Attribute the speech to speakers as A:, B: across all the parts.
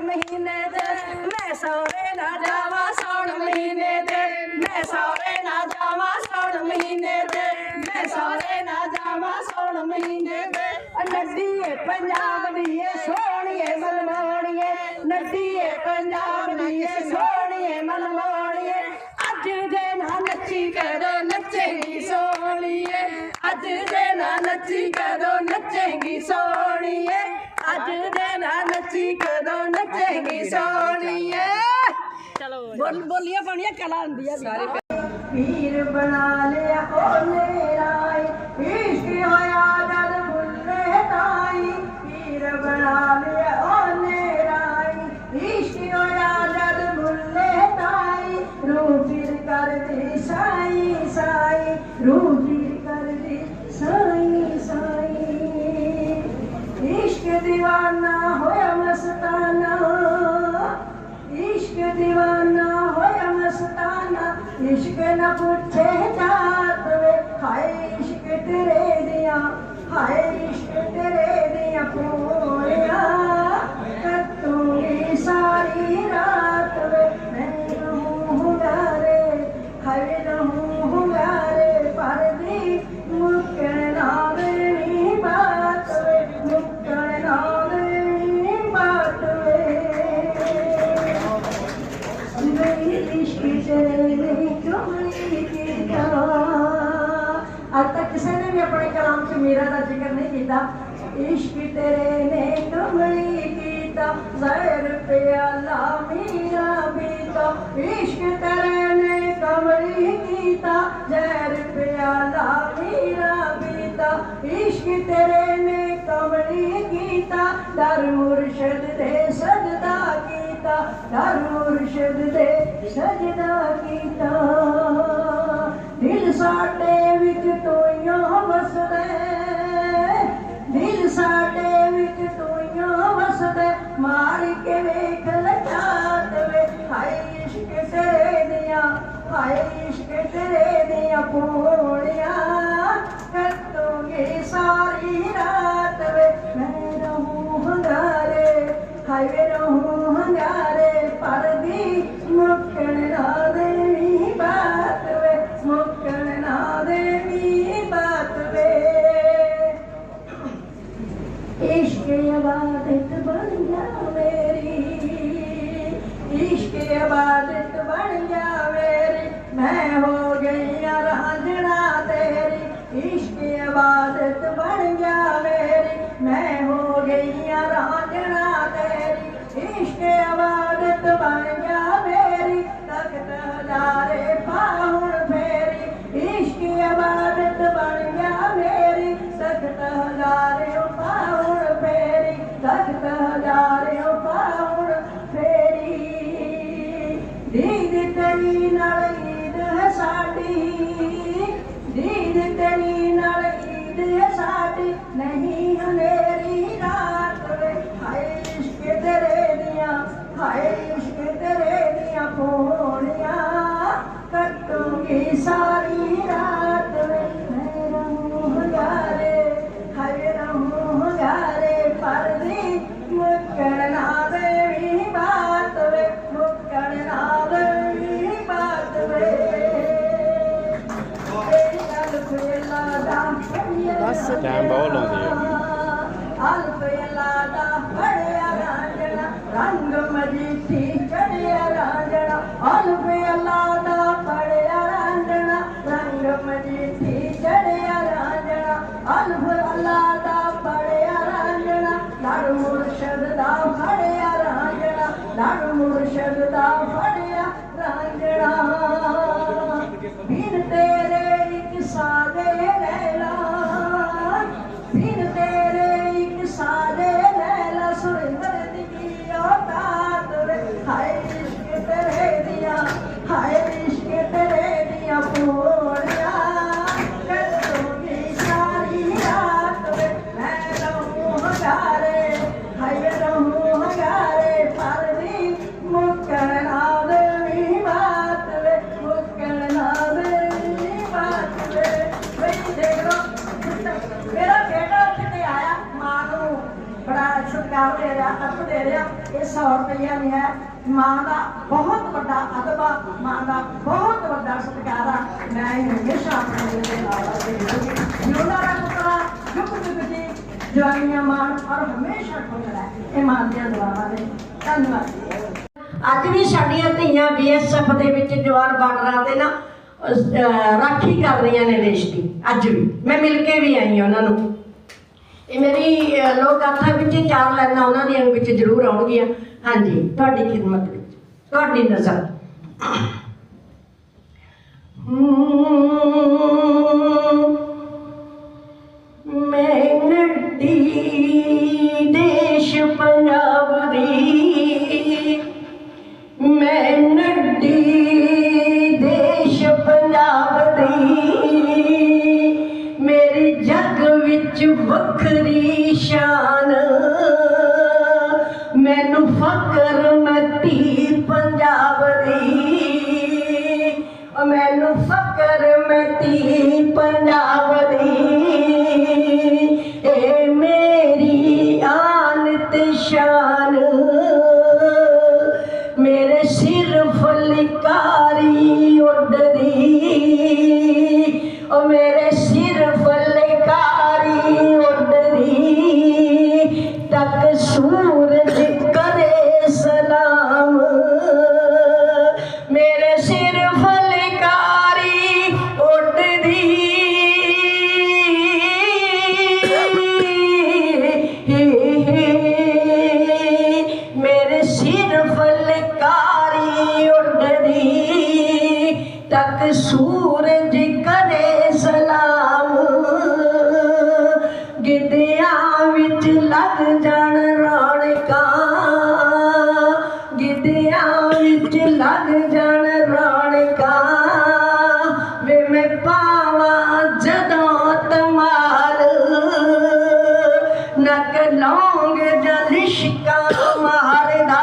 A: ਮਹੀਨੇ ਦੇ। ਮੈਂ ਸੌਰੇ ਨਾ ਜਾਵਾਂ ਸੌਣ ਮਹੀਨੇ ਦੇ। ਮੈਂ ਸੌਰੇ ਨਾ ਜਾਵਾਂ ਸੌਣ ਮਹੀਨੇ ਦੇ। ਮੈਂ ਸੌਰੇ ਨਾ ਜਾਵਾਂ ਸੌਣ ਮਹੀਨੇ ਦੇ। ਨੱਡੀਏ ਪੰਜਾਬ ਦੀ ਏ ਸੋਹਣੀਏ ਮਨਮੋਹਣੀਏ ਨੱਡੀਏ ਪੰਜਾਬ ਦੀ ਏ ਸੋਹਣੀਏ ਮਨਮੋਹਣੀਏ ਅੱਜ ਦੇ ਨਾ ਨੱਚੀ ਕਰੋ ਨੱਚੇਗੀ ਸੋਹਣੀਏ। ਅੱਜ ਦੇ ਨਾ ਨੱਚੀ ਕਰੋ ਨੱਚੇਗੀ ਸੋਹਣੀਏ। ਅੱਜ ਦੇ ਨਾ ਨੱਚੀ ਕਦੋਂ ਨੱਚੇਗੀ ਸੋਹਣੀਏ ਚਲੋ ਬੋਲ ਬੋਲੀਆਂ ਪਾਉਣੀਆਂ ਕਲਾ ਹੁੰਦੀ ਆ ਸਾਰੇ ਪੀਰ ਬਣਾ ਲਿਆ ਉਹਨੇ ਰਾਏ ਇਸ਼ਕ ਹੋਇਆ دیوانہ ہویا مستانہ عشق نہ ਪੁੱਛੇ ਜਾਤ ਵੇ ਹਾਏ ਇਸ਼ਕ ਤੇਰੇ ਦਿਆਂ ਹਾਏ ਜ਼ਿਕਰ ਨਹੀਂ ਕੀਤਾ। ਇਸ਼ਕ ਤੇਰੇ ਨੇ ਕਮਲੀ ਕੀਤਾ। ਜ਼ਹਿਰ ਪਿਆਲਾ ਮੀਰਾ ਬੀਤਾ ਇਸ਼ਕ ਤੇਰੇ ਨੇ ਕਮਲੀ ਕੀਤਾ। ਜ਼ਹਿਰ ਪਿਆਲਾ ਮੀਰਾ ਬੀਤਾ ਇਸ਼ਕ ਤੇਰੇ ਨੇ ਕਮਲੀ ਕੀਤਾ। ਦਰ ਮੁਰਸ਼ਦ ਦੇ ਸਜਦਾ ਕੀਤਾ। ਦਰ ਮੁਰਸ਼ਦ ਦੇ गया कटूँगी सारी रात वे मैं हंगारे हाय वे रहूँ हंगारे परदी मुक्कण ना देवी बात वे ना देवी बात वे इश्क इबादत बन जा मेरी इश्क इबादत बन मेरी मैं हूँ ਇਬਾਦਤ ਬਣ ਗਿਆ ਮੇਰੀ ਮੈਂ ਹੋ ਗਈ ਆ ਰਾਂਝਣਾ ਤੇਰੀ। ਇਸ਼ਕ ਇਬਾਦਤ ਬਣ ਗਿਆ ਮੇਰੀ ਤਖਤ ਹਜ਼ਾਰ ਕੱਟੂਗੀ ਸਾਰੀ ਰਾਤ ਵੇ ਮੈਂ ਰਹੂੰ ਹਜ਼ਾਰੇ ਹਾਏ ਰਹੂੰ ਹਜ਼ਾਰੇ ਪਰਦੀ ਮੁੱਕਣ ਨਾ ਦੇਵੀ ਬਾਤ ਵੇ ਮੁੱਕਣ ਨਾ ਦੇਵੀ ਬਾਤ ਵੇ ਤੇਰੀ ਗੱਲ ਫੇਲਾ ਦਾ
B: ਬਸ, time ਬਹੁਤ ਲਾਉਂਦੀ ਆ।
A: ਅਲਫੇਲਾ ਦਾ ਫੜਿਆ love. ਮੇਰਾ ਦੇ ਰਿਹਾ ਅੱਪ ਦੇ ਰਿਹਾ, ਇਹ 100 ਰੁਪਈਆ ਨਹੀਂ ਹੈ। ਮਾਂ ਦਾ ਬਹੁਤ ਵੱਡਾ ਅਦਬ ਆ ਮਾਂ ਦਾ ਬਹੁਤ ਵੱਡਾ ਸਤਿਕਾਰ। ਆ ਮੈਂ ਹਮੇਸ਼ਾ ਆਪਣੇ ਦਿਲ ਦੇ ਨਾਲ ਰੱਖਦੀ ਜਿਉਂਦਾ ਦਾ ਪੁੱਤਰਾ, ਜੁਗ ਜੁਗ ਦੀ ਜਵਾਨੀਆਂ ਮਾਣ ਔਰ ਹਮੇਸ਼ਾ ਖੁਸ਼ ਰਹਿ। ਇਹ ਮਾਂ ਦੀਆਂ ਦੁਆਵਾਂ ਨੇ। ਧੰਨਵਾਦ। ਅੱਜ ਵੀ ਸਾਡੀਆਂ ਧੀਆਂ ਬੀਐਸਐਫ ਦੇ ਵਿੱਚ ਜਵਾਨ ਬਾਰਡਰਾਂ ਤੇ ਨਾ ਰਾਖੀ ਕਰ ਰਹੀਆਂ ਨੇ ਦੇਸ਼ ਦੀ। ਅੱਜ ਵੀ। ਮੈਂ ਮਿਲ ਕੇ ਵੀ ਆਈ ਹਾਂ ਉਹਨਾਂ ਨੂੰ। ਇਹ ਮੇਰੀ ਲੋਕ ਗਾਥਾ ਵਿੱਚ ਚਾਰ ਲਾਈਨਾਂ ਉਹਨਾਂ ਦੀਆਂ ਵਿੱਚ ਜ਼ਰੂਰ ਆਉਣਗੀਆਂ। ਹਾਂਜੀ, ਤੁਹਾਡੀ ਖਿਦਮਤ ਵਿੱਚ, ਤੁਹਾਡੀ ਨਜ਼ਰ। ਮੈਂ ਨੱਡੀ ਦੇਸ਼ ਪੰਜਾਬ ਦੀ ਮੈਂ ਨੱਡੀ ਦੇਸ਼ ਪੰਜਾਬ ਦੀ ਮੇਰੀ ਜਗ ਵਿੱਚ ਵੱਖਰੀ ਸ਼ਾਨ। ਮੈਨੂੰ ਫਕਰ ਮਤੀ ਪੰਜਾਬ ਦੀ। ਮੈਨੂੰ ਫਕਰ ਮਤੀ ਪੰਜਾਬ ਦੀ। ਲੱਗ ਜਾਣ ਰੌਣਕਾਂ। ਗਿੱਧਿਆਂ ਵਿੱਚ ਲੱਗ ਜਾਣ ਰੌਣਕਾਂ। ਵੇ ਮੈਂ ਪਾਵਾਂ ਜਦੋਂ ਤਮਾਲ ਨਕ ਲੌਂਗ ਜਲਿਸ਼ਕਾ ਮਾਰਦਾ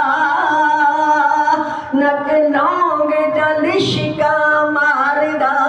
A: ਨਕ ਲੌਂਗ ਜਲਿਸ਼ਕਾ ਮਾਰਦਾ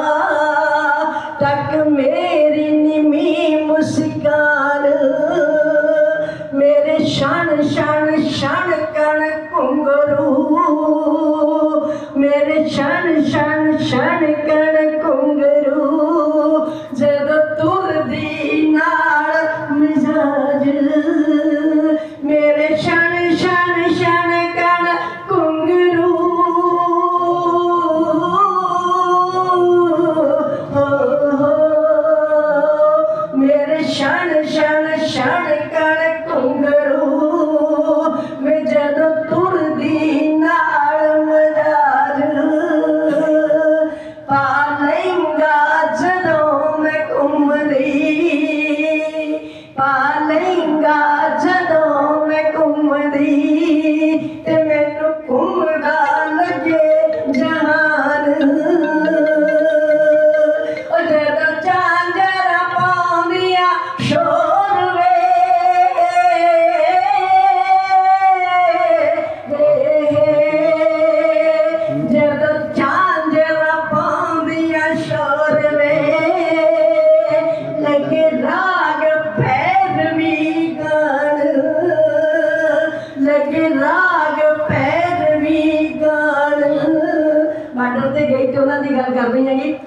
A: ਦੀ ਗੱਲ ਕਰ ਹੈਗੀ।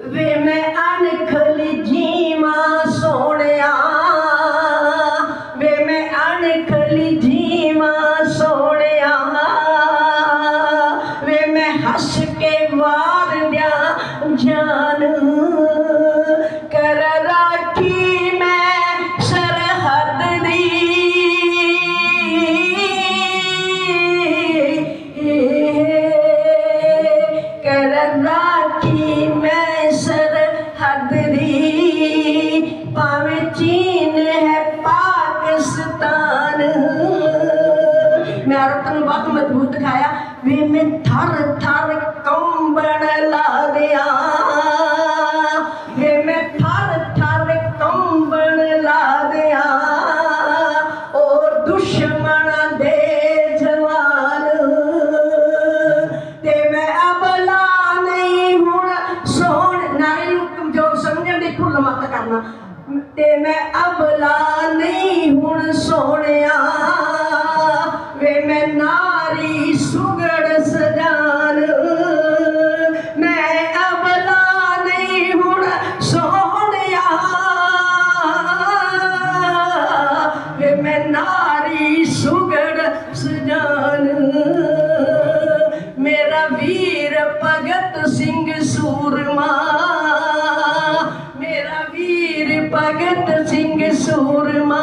A: ਵੇ ਮੈਂ ਅਣਖਲੀ ਜੀਵਾਂ ਸੋਹਣਿਆ। ਵੇ ਮੈਂ ਅਣਖਲੀ ਜੀਵਾਂ ਸੋਹਣਿਆ। ਵੇ ਮੈਂ ਹੱਸ ਸਰਹੱਦ ਦੀ, ਭਾਵੇਂ ਚੀਨ ਹੈ ਪਾਕਿਸਤਾਨ। ਮੈਂ ਔਰਤ ਨੂੰ ਬਹੁਤ ਮਜ਼ਬੂਤ ਦਿਖਾਇਆ, ਵੀ ਮੈਂ ਥਰ ਥਰ ਕੰਬਣ ਲਾ ਦਿਆਂ ਵੇ ਮੈਂ ਥਰ ਥਰ ਕੰਬਣ ਲਾ ਦਿਆਂ ਉਹ ਦੁਸ਼ਮਣਾਂ നെഞ്ചത്ത് സിംഗ് സൂർമാ